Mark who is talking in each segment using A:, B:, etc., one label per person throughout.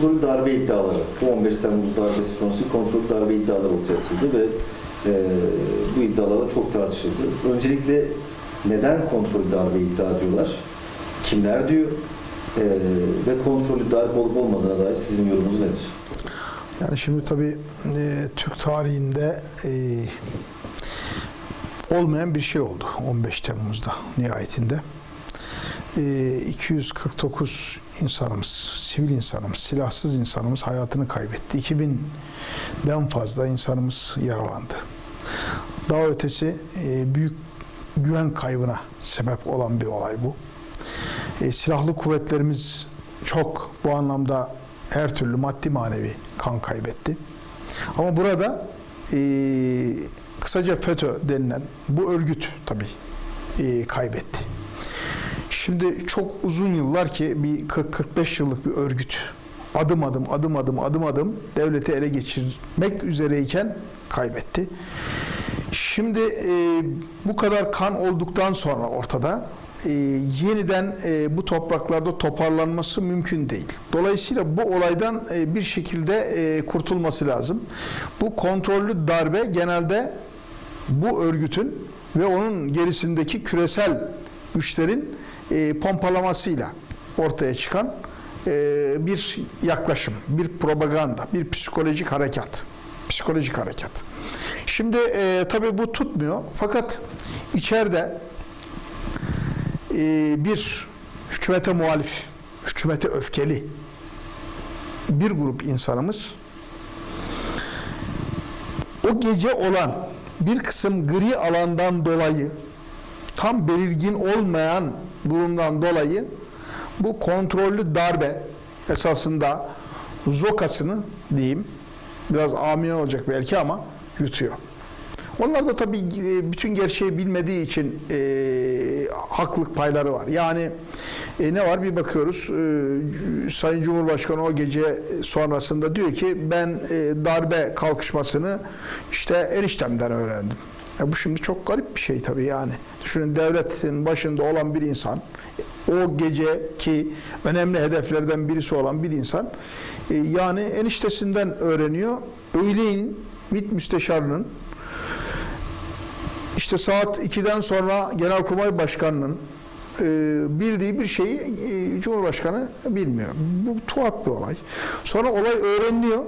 A: kontrollü darbe iddiaları, bu 15 Temmuz darbesi sonrası kontrollü darbe iddiaları ortaya atıldı ve e, bu iddialar çok tartışıldı. Öncelikle neden kontrollü darbe iddia ediyorlar? Kimler diyor? E, ve kontrollü darbe olup olmadığına dair sizin yorumunuz nedir?
B: Yani şimdi tabii e, Türk tarihinde e, olmayan bir şey oldu 15 Temmuz'da nihayetinde. E, 249 insanımız, sivil insanımız, silahsız insanımız hayatını kaybetti. 2000'den fazla insanımız yaralandı. Daha ötesi e, büyük güven kaybına sebep olan bir olay bu. E, silahlı kuvvetlerimiz çok bu anlamda her türlü maddi manevi kan kaybetti. Ama burada e, kısaca FETÖ denilen bu örgüt tabii kaybetti. Şimdi çok uzun yıllar ki bir 40-45 yıllık bir örgüt adım adım adım adım adım adım devleti ele geçirmek üzereyken kaybetti. Şimdi e, bu kadar kan olduktan sonra ortada e, yeniden e, bu topraklarda toparlanması mümkün değil. Dolayısıyla bu olaydan e, bir şekilde e, kurtulması lazım. Bu kontrollü darbe genelde bu örgütün ve onun gerisindeki küresel güçlerin e, pompalamasıyla ortaya çıkan e, bir yaklaşım, bir propaganda, bir psikolojik harekat. Psikolojik harekat. Şimdi e, tabii bu tutmuyor. Fakat içeride e, bir hükümete muhalif, hükümete öfkeli bir grup insanımız o gece olan bir kısım gri alandan dolayı tam belirgin olmayan durumdan dolayı bu kontrollü darbe esasında zokasını diyeyim biraz amiyane olacak belki ama yutuyor. Onlar da tabii e, bütün gerçeği bilmediği için e, haklılık payları var. Yani e, ne var bir bakıyoruz e, Sayın Cumhurbaşkanı o gece sonrasında diyor ki ben e, darbe kalkışmasını işte eniştemden öğrendim. E, bu şimdi çok garip bir şey tabii yani. Düşünün devletin başında olan bir insan o geceki önemli hedeflerden birisi olan bir insan e, yani eniştesinden öğreniyor. Öğleyin MİT müsteşarının işte saat 2'den sonra Genelkurmay Başkanı'nın e, bildiği bir şeyi e, Cumhurbaşkanı bilmiyor. Bu tuhaf bir olay. Sonra olay öğreniliyor.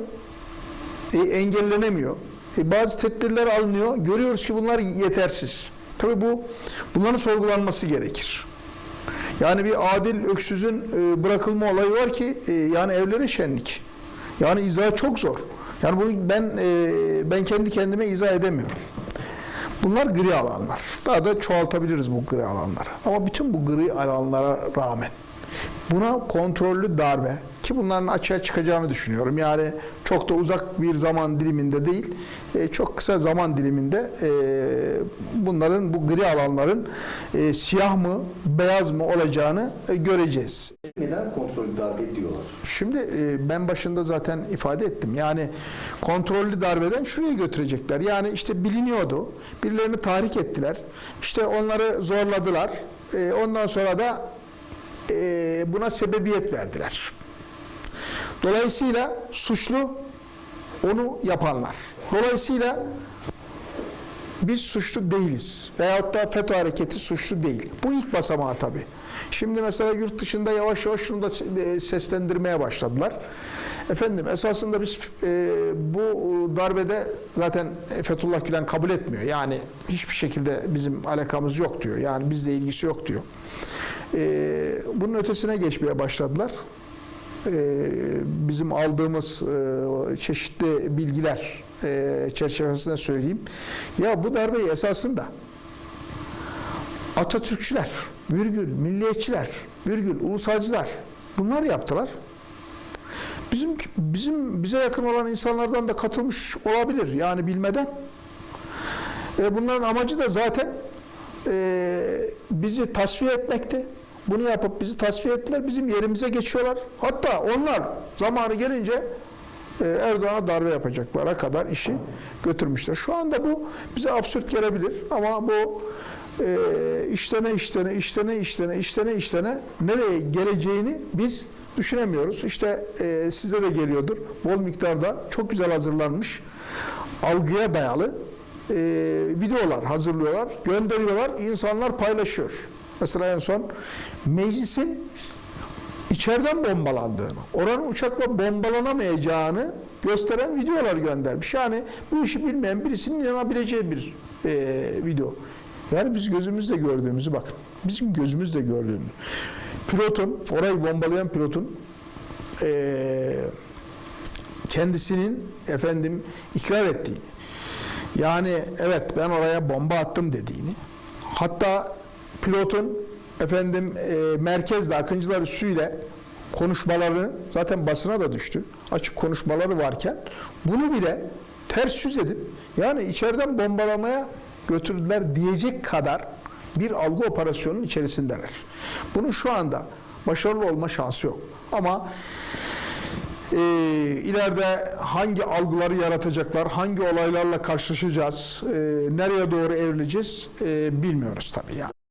B: Engellenemiyor. E, bazı tedbirler alınıyor. Görüyoruz ki bunlar yetersiz. Tabii bu bunların sorgulanması gerekir. Yani bir adil öksüzün e, bırakılma olayı var ki e, yani evlere şenlik. Yani izah çok zor. Yani bunu ben ben kendi kendime izah edemiyorum. Bunlar gri alanlar. Daha da çoğaltabiliriz bu gri alanları. Ama bütün bu gri alanlara rağmen buna kontrollü darbe ki bunların açığa çıkacağını düşünüyorum. Yani çok da uzak bir zaman diliminde değil, e, çok kısa zaman diliminde e, bunların bu gri alanların e, siyah mı, beyaz mı olacağını göreceğiz.
A: Neden kontrollü darbe diyorlar?
B: Şimdi ben başında zaten ifade ettim. Yani kontrollü darbeden şuraya götürecekler. Yani işte biliniyordu. Birilerini tahrik ettiler. İşte onları zorladılar. Ondan sonra da buna sebebiyet verdiler. Dolayısıyla suçlu onu yapanlar. Dolayısıyla biz suçlu değiliz. Veyahut da FETÖ hareketi suçlu değil. Bu ilk basamağı tabii. Şimdi mesela yurt dışında yavaş yavaş şunu da seslendirmeye başladılar. Efendim esasında biz e, bu darbede zaten Fethullah Gülen kabul etmiyor. Yani hiçbir şekilde bizim alakamız yok diyor. Yani bizle ilgisi yok diyor. E, bunun ötesine geçmeye başladılar. E, bizim aldığımız e, çeşitli bilgiler e, çerçevesinde söyleyeyim. Ya bu darbeyi esasında Atatürkçüler, virgül, milliyetçiler, virgül, ulusalcılar bunlar yaptılar. Bizim bizim bize yakın olan insanlardan da katılmış olabilir yani bilmeden. E, bunların amacı da zaten e, bizi tasfiye etmekti. Bunu yapıp bizi tasfiye ettiler, bizim yerimize geçiyorlar. Hatta onlar zamanı gelince e, Erdoğan'a darbe yapacaklara kadar işi götürmüşler. Şu anda bu bize absürt gelebilir ama bu e, işlene işlene işlene işlene işlene işlene nereye geleceğini biz düşünemiyoruz. İşte e, size de geliyordur. Bol miktarda çok güzel hazırlanmış algıya dayalı e, videolar hazırlıyorlar, gönderiyorlar, insanlar paylaşıyor. Mesela en son meclisin içeriden bombalandığını, oranın uçakla bombalanamayacağını gösteren videolar göndermiş. Yani bu işi bilmeyen birisinin inanabileceği bir e, video. Yani biz gözümüzle gördüğümüzü bakın. Bizim gözümüzle gördüğümüz. Pilotun, orayı bombalayan pilotun e, kendisinin efendim ikrar ettiğini, yani evet ben oraya bomba attım dediğini, hatta pilotun efendim e, merkezle Akıncılar üssüyle konuşmalarını zaten basına da düştü. Açık konuşmaları varken bunu bile ters yüz edip yani içeriden bombalamaya götürdüler diyecek kadar bir algı operasyonunun içerisindeler. Bunun şu anda başarılı olma şansı yok. Ama e, ileride hangi algıları yaratacaklar, hangi olaylarla karşılaşacağız, e, nereye doğru evrileceğiz e, bilmiyoruz tabii yani.